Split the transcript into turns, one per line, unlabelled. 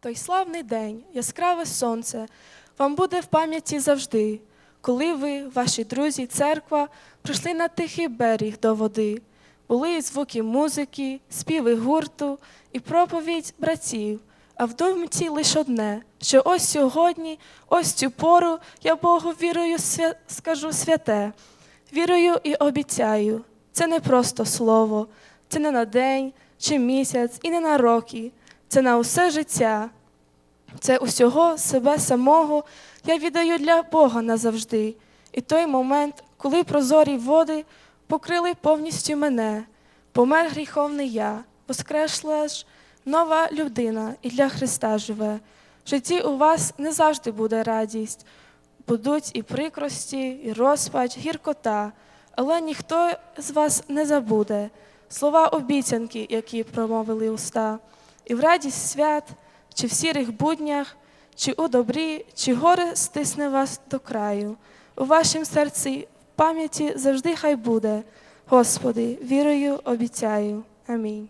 Той славний день, яскраве сонце, вам буде в пам'яті завжди, коли ви, ваші друзі, церква, прийшли на тихий берег до води. Були і звуки музики, співи гурту і проповідь братів. А в думці лише одне, що ось сьогодні, ось цю пору я Богу вірою свя... скажу святе, вірою і обіцяю. Це не просто слово, це не на день чи місяць і не на роки, це на усе життя. Це усього себе самого я віддаю для Бога назавжди. І той момент, коли прозорі води покрили повністю мене, помер гріховний я, воскресла ж нова людина і для Христа живе. В житті у вас не завжди буде радість, будуть і прикрості, і розпач, гіркота, але ніхто з вас не забуде слова обіцянки, які промовили уста, і в радість свят, чи в сірих буднях, чи у добрі, чи горе стисне вас до краю. У вашім серці в пам'яті завжди хай буде. Господи, вірою обіцяю. Амінь.